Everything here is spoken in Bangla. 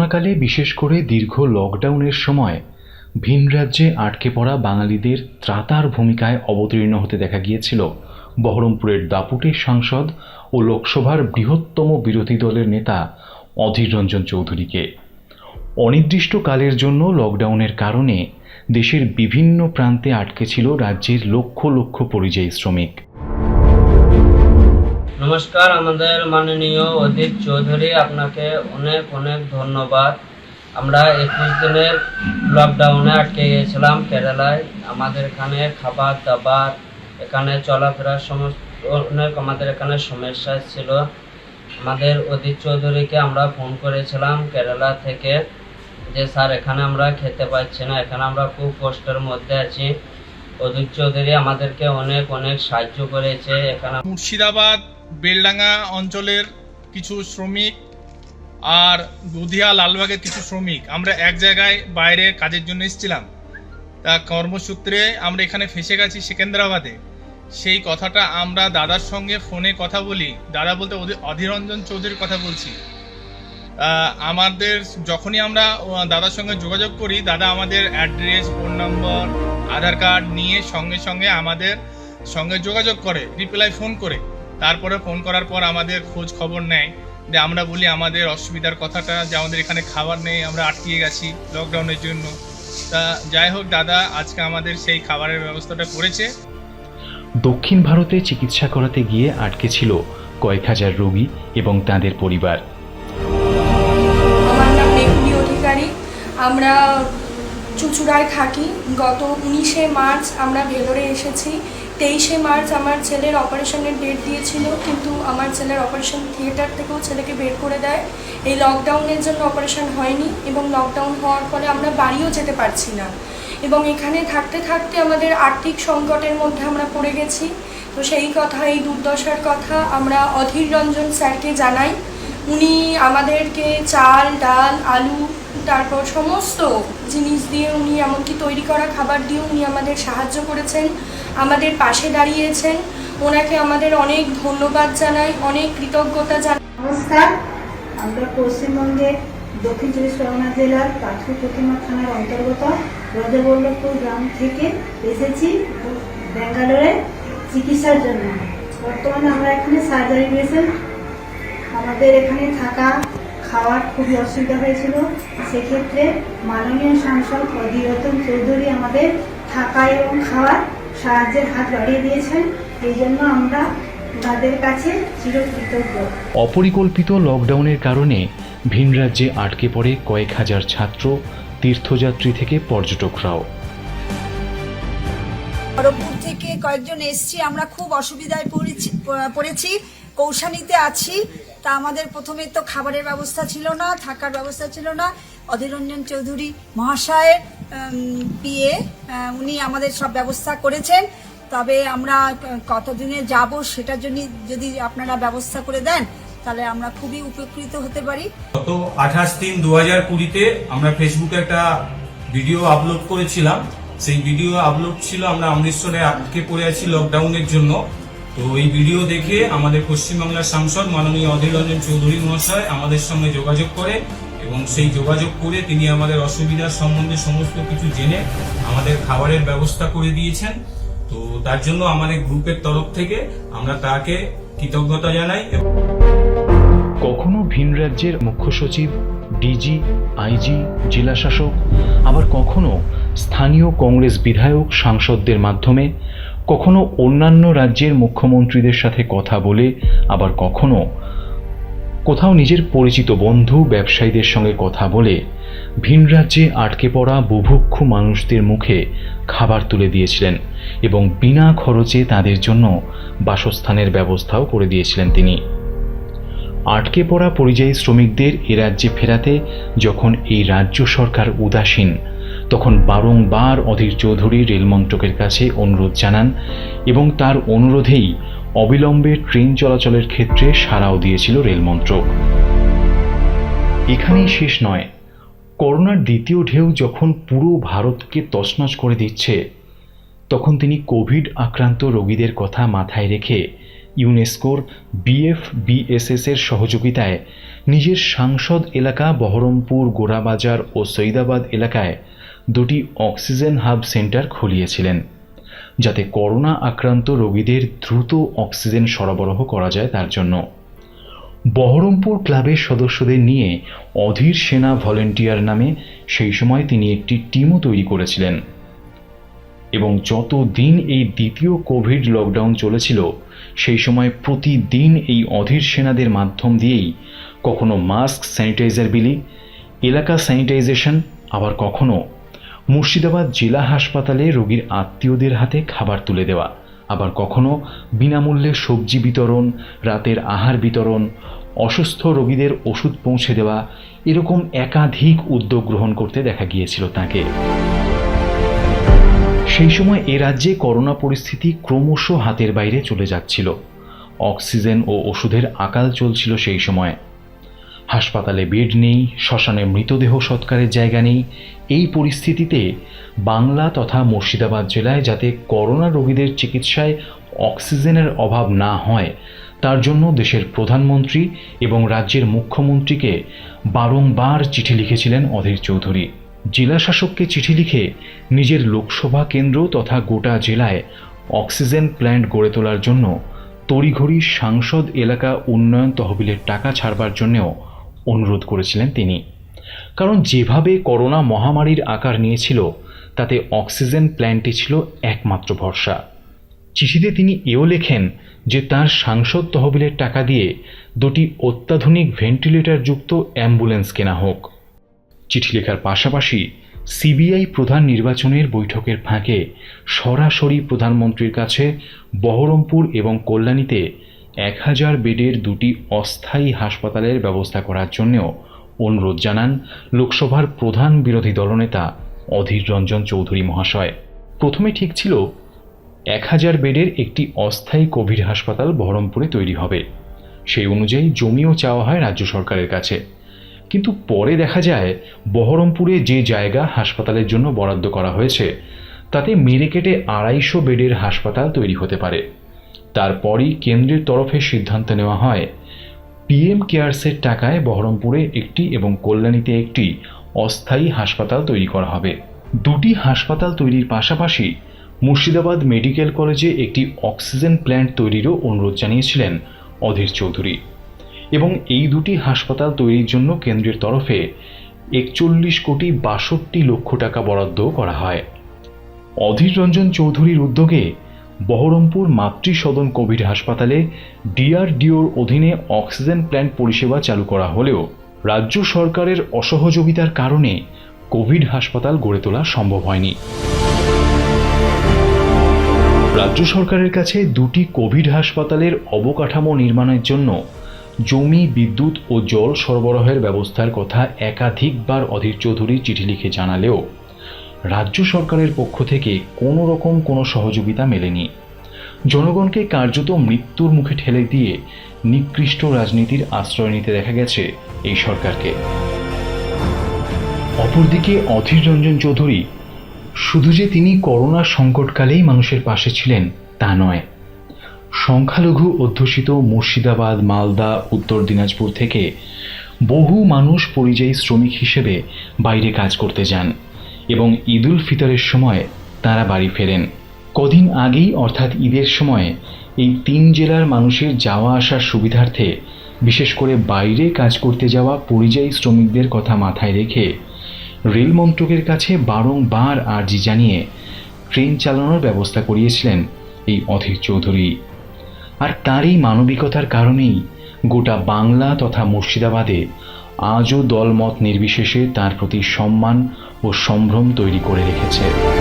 করোনাকালে বিশেষ করে দীর্ঘ লকডাউনের সময় ভিন রাজ্যে আটকে পড়া বাঙালিদের ত্রাতার ভূমিকায় অবতীর্ণ হতে দেখা গিয়েছিল। বহরমপুরের দাপুটের সাংসদ ও লোকসভার বৃহত্তম বিরোধী দলের নেতা অধীর রঞ্জন চৌধুরীকে। অনির্দিষ্টকালের জন্য লকডাউনের কারণে দেশের বিভিন্ন প্রান্তে আটকে ছিল রাজ্যের লক্ষ লক্ষ পরিযায়ী শ্রমিক। নমস্কার, আমাদের মাননীয় অদিত চৌধুরী, আপনাকে অনেক অনেক ধন্যবাদ। আমরা একুশ দিনের লকডাউনে আটকে গিয়েছিলাম কেরালায়। আমাদের এখানে খাবার দাবার, এখানে চলাফেরার সমস্ত, অনেক আমাদের এখানে সমস্যা ছিল। আমাদের অদিত চৌধুরীকে আমরা ফোন করেছিলাম কেরালা থেকে যে, স্যার, এখানে আমরা খেতে পাচ্ছি না, এখানে আমরা খুব কষ্টের মধ্যে আছি। অদিত চৌধুরী আমাদেরকে অনেক অনেক সাহায্য করেছে। এখানে মুর্শিদাবাদ বেলডাঙ্গা অঞ্চলের কিছু শ্রমিক আর দুধিয়া লালবাগের কিছু শ্রমিক। আমরা এক জায়গায় বাইরে কাজের জন্য এসেছিলাম। তা কর্মসূত্রে আমরা এখানে ফেসে গেছি সেকেন্দ্রাবাদে। সেই কথাটা আমরা দাদার সঙ্গে ফোনে কথা বলি। দাদা বলতে অধি- অধীররঞ্জন চৌধুরীর কথা বলছি। আমাদের যখনই আমরা দাদার সঙ্গে যোগাযোগ করি, দাদা আমাদের address, phone number, Aadhaar card নিয়ে সঙ্গে সঙ্গে আমাদের সঙ্গে যোগাযোগ করে, রিপ্লাই ফোন করে। তারপরে ফোন করার পর আমাদের খোঁজ খবর নেয় যে আমরা বলি আমাদের অসুবিধার কথাটা যে আমাদের এখানে খাবার নেই আমরা আটকিয়ে গেছি লকডাউনের জন্য। তা যাই হোক দাদা আজকে আমাদের সেই খাবারের ব্যবস্থাটা করেছে। দক্ষিণ ভারতে চিকিৎসা করাতে গিয়ে আটকে ছিল কয়েক হাজার রোগী এবং তাদের পরিবার। আমার নাম মেঘুলি অধিকারী। আমরা চুচুড়ায় থাকি। গত উনিশে মার্চ আমরা ভেলোরে এসেছি। তেইশে মার্চ আমার ছেলের অপারেশনের ডেট দিয়েছিল, কিন্তু আমার ছেলের অপারেশন থিয়েটার থেকেও ছেলেকে বের করে দেয়। এই লকডাউনের জন্য অপারেশন হয়নি এবং লকডাউন হওয়ার ফলে আমরা বাড়িও যেতে পারছি না। এবং এখানে থাকতে থাকতে আমাদের আর্থিক সংকটের মধ্যে আমরা পড়ে গেছি। তো সেই কথা, এই দুর্দশার কথা আমরা অধীর রঞ্জন স্যারকে জানাই। উনি আমাদেরকে চাল, ডাল, আলু তারপর সমস্ত জিনিস দিয়ে উনি এমনকি তৈরি করা খাবার দিয়ে উনি আমাদের সাহায্য করেছেন, আমাদের পাশে দাঁড়িয়েছেন। ওনাকে আমাদের অনেক ধন্যবাদ জানাই, অনেক কৃতজ্ঞতা জানাই। নমস্কার, আমরা পশ্চিমবঙ্গের দক্ষিণ চব্বিশ পরগনা জেলার পাথর প্রতিমা থানার অন্তর্গত ব্রজবল্লভপুর গ্রাম থেকে এসেছি ব্যাঙ্গালোরে চিকিৎসার জন্য। বর্তমানে আমরা এখানে সার্জারি পেশেন্ট আমাদের এখানে থাকা খাওয়ার খুবই অসুবিধা হয়েছিল। সেক্ষেত্রে মাননীয় সাংসদ অধীরতন চৌধুরী আমাদের থাকা এবং খাওয়ার সাহায্যের হাত বাড়িয়ে দিয়েছেন। এই জন্য আমরা তাদের কাছে চিরকৃতজ্ঞ। অপরিকল্পিত লকডাউনের কারণে ভিন রাজ্যে আটকে পড়ে কয়েক হাজার ছাত্র তীর্থযাত্রী থেকে পর্যটকরাও। বহরমপুর থেকে কয়েকজন এসছি আমরা খুব অসুবিধায় পড়েছি পড়েছি কৌশানীতে আছি। তা আমাদের প্রথমে তো খাবারের ব্যবস্থা ছিল না, থাকার ব্যবস্থা ছিল না। অধীররঞ্জন চৌধুরী মহাশয়ের পিএ উনি আমাদের সব ব্যবস্থা করেছেন। তবে আমরা কতদিনে যাব সেটার জন্য যদি আপনারা ব্যবস্থা করে দেন, তাহলে আমরা খুবই উপকৃত হতে পারি। গত আঠাশ তিন দু হাজার কুড়িতে আমরা ফেসবুকে একটা ভিডিও আপলোড করেছিলাম। সেই ভিডিও আপলোড ছিল আমরা অমৃতসরে আটকে পড়ে আছি লকডাউনের জন্য। তো এই ভিডিও দেখে আমাদের পশ্চিমবাংলার সাংসদ মাননীয় অধীর রঞ্জন চৌধুরী মহাশয় আমাদের সঙ্গে যোগাযোগ করে এবং সেই যোগাযোগ করে তিনি আমাদের অসুবিধার সম্বন্ধে সমস্ত কিছু জেনে আমাদের খাবারের ব্যবস্থা করে দিয়েছেন। তো তার জন্য আমাদের গ্রুপের তরফ থেকে আমরা তাকে কৃতজ্ঞতা জানাই কখনো ভিন রাজ্যের মুখ্য সচিব, ডিজি, আইজি, জেলাশাসক, আবার কখনো স্থানীয় কংগ্রেস বিধায়ক, সাংসদদের মাধ্যমে কখনো অন্যান্য রাজ্যের মুখ্যমন্ত্রীদের সাথে কথা বলে, আবার কখনো কোথাও নিজের পরিচিত বন্ধু, ব্যবসায়ীদের সঙ্গে কথা বলে, ভিন রাজ্যে আটকে পড়া বুভুক্ষু মানুষদের মুখে খাবার তুলে দিয়েছিলেন এবং বিনা খরচে তাদের জন্য বাসস্থানের ব্যবস্থাও করে দিয়েছিলেন তিনি। আটকে পড়া পরিযায়ী শ্রমিকদের এ রাজ্যে ফেরাতে যখন এই রাজ্য সরকার উদাসীন তখন বারংবার অধীর চৌধুরী রেলমন্ত্রকের কাছে অনুরোধ জানান এবং তার অনুরোধেই অবিলম্বে ট্রেন চলাচলের ক্ষেত্রে সাড়াও দিয়েছিল রেলমন্ত্রক এখানেই শেষ নয়, করোনার দ্বিতীয় ঢেউ যখন পুরো ভারতকে তছনছ করে দিচ্ছে, তখন তিনি কোভিড আক্রান্ত রোগীদের কথা মাথায় রেখে ইউনেস্কোর বিএফ বিএসএস এর সহযোগিতায় নিজের সাংসদ এলাকা বহরমপুর, গোড়াবাজার ও সৈদাবাদ এলাকায় দুটি অক্সিজেন হাব সেন্টার খুলিয়েছিলেন, যাতে করোনা আক্রান্ত রোগীদের দ্রুত অক্সিজেন সরবরাহ করা যায় তার জন্য। বহরমপুর ক্লাবের সদস্যদের নিয়ে অধীর সেনা ভলেন্টিয়ার নামে সেই সময় তিনি একটি টিমও তৈরি করেছিলেন। এবং যত দিন এই দ্বিতীয় কোভিড লকডাউন চলেছিল, সেই সময় প্রতিদিন এই অধীর সেনাদের মাধ্যম দিয়েই কখনো মাস্ক স্যানিটাইজার বিলি, এলাকা স্যানিটাইজেশন, আবার কখনো মুর্শিদাবাদ জেলা হাসপাতালে রোগীর আত্মীয়দের হাতে খাবার তুলে দেওয়া। আবার কখনো বিনামূল্যে সবজি বিতরণ, রাতের আহার বিতরণ, অসুস্থ রোগীদের ওষুধ পৌঁছে দেওয়া, এরকম একাধিক উদ্যোগ গ্রহণ করতে দেখা গিয়েছিল তাকে। সেই সময় এ রাজ্যে করোনা পরিস্থিতি ক্রমশ হাতের বাইরে চলে যাচ্ছিল। অক্সিজেন ও ওষুধের আকাল চলছিল সেই সময়। হাসপাতালে বেড নেই, শ্মশানে মৃতদেহ সৎকারের জায়গা নেই, এই পরিস্থিতিতে বাংলা তথা মুর্শিদাবাদ জেলায় যাতে করোনা রোগীদের চিকিৎসায় অক্সিজেনের অভাব না হয়, তার জন্য দেশের প্রধানমন্ত্রী এবং রাজ্যের মুখ্যমন্ত্রীকে বারংবার চিঠি লিখেছিলেন অধীর চৌধুরী। জেলা শাসককে চিঠি লিখে নিজের লোকসভা কেন্দ্র তথা গোটা জেলায় অক্সিজেন প্ল্যান্ট গড়ে তোলার জন্য তড়িঘড়ি সাংসদ এলাকা উন্নয়ন তহবিলের টাকা ছাড়বার জন্যও অনুরোধ করেছিলেন তিনি। কারণ যেভাবে করোনা মহামারীর আকার নিয়েছিল, তাতে অক্সিজেন প্ল্যান্টই ছিল একমাত্র ভরসা। চিঠিতে তিনি এও লেখেন যে তার সাংসদ তহবিলের টাকা দিয়ে দুটি অত্যাধুনিক ভেন্টিলেটর যুক্ত অ্যাম্বুলেন্স কেনা হোক। চিঠি লেখার পাশাপাশি সিবিআই প্রধান নির্বাচনের বৈঠকের ফাঁকে সরাসরি প্রধানমন্ত্রীর কাছে বহরমপুর এবং কল্যাণীতে এক হাজার বেডের দুটি অস্থায়ী হাসপাতালের ব্যবস্থা করার জন্যও অনুরোধ জানান লোকসভার প্রধান বিরোধী দলনেতা অধীর রঞ্জন চৌধুরী মহাশয়। প্রথমে ঠিক ছিল এক হাজার বেডের একটি অস্থায়ী কোভিড হাসপাতাল বহরমপুরে তৈরি হবে। সেই অনুযায়ী জমিও চাওয়া হয় রাজ্য সরকারের কাছে। কিন্তু পরে দেখা যায় বহরমপুরে যে জায়গা হাসপাতালের জন্য বরাদ্দ করা হয়েছে, তাতে মেরে কেটে আড়াইশো বেডের হাসপাতাল তৈরি হতে পারে। তারপরই কেন্দ্রের তরফে সিদ্ধান্ত নেওয়া হয়। পিএম কেয়ারসের টাকায় বহরমপুরে একটি এবং কল্যাণীতে একটি অস্থায়ী হাসপাতাল তৈরি করা হবে। দুটি হাসপাতাল তৈরির পাশাপাশি মুর্শিদাবাদ মেডিকেল কলেজে একটি অক্সিজেন প্ল্যান্ট তৈরিরও অনুরোধ জানিয়েছিলেন অধীর চৌধুরী। এবং এই দুটি হাসপাতাল তৈরির জন্য কেন্দ্রের তরফে একচল্লিশ কোটি বাষট্টি লক্ষ টাকা বরাদ্দ করা হয়। অধীর রঞ্জন চৌধুরীর উদ্যোগে বহরমপুর মাতৃসদন কোভিড হাসপাতালে ডিআরডিওর অধীনে অক্সিজেন প্ল্যান্ট পরিষেবা চালু করা হলেও রাজ্য সরকারের অসহযোগিতার কারণে কোভিড হাসপাতাল গড়ে তোলা সম্ভব হয়নি। রাজ্য সরকারের কাছে দুটি কোভিড হাসপাতালের অবকাঠামো নির্মাণের জন্য জমি, বিদ্যুৎ ও জল সরবরাহের ব্যবস্থার কথা একাধিকবার অধীর চৌধুরী চিঠি লিখে জানালেও রাজ্য সরকারের পক্ষ থেকে কোনো রকম কোনো সহযোগিতা মেলেনি। জনগণকে কার্যত মৃত্যুর মুখে ঠেলে দিয়ে নিকৃষ্ট রাজনীতির আশ্রয় নিতে দেখা গেছে এই সরকারকে। অপরদিকে অধীর রঞ্জন চৌধুরী, শুধু যে তিনি করোনা সংকটকালেই মানুষের পাশে ছিলেন, তা নয়। সংখ্যালঘু অধ্যুষিত মুর্শিদাবাদ, মালদা, উত্তর দিনাজপুর থেকে বহু মানুষ পরিযায়ী শ্রমিক হিসেবে বাইরে কাজ করতে যান। এবং ঈদুল ফিতরের সময় তারা বাড়ি ফেরেন। কদিন আগেই, অর্থাৎ ঈদের সময়, এই তিন জেলার মানুষের যাওয়া আসার সুবিধার্থে, বিশেষ করে বাইরে কাজ করতে যাওয়া পরিযায়ী শ্রমিকদের কথা মাথায় রেখে, রেল মন্ত্রকের কাছে বারংবার আর্জি জানিয়ে, ট্রেন চালানোর ব্যবস্থা করিয়েছিলেন এই অধীর চৌধুরী। আর তারই মানবিকতার কারণেই গোটা বাংলা তথা মুর্শিদাবাদে আজও দলমত নির্বিশেষে তার প্রতি সম্মান ও সম্ভ্রম তৈরি করে রেখেছে।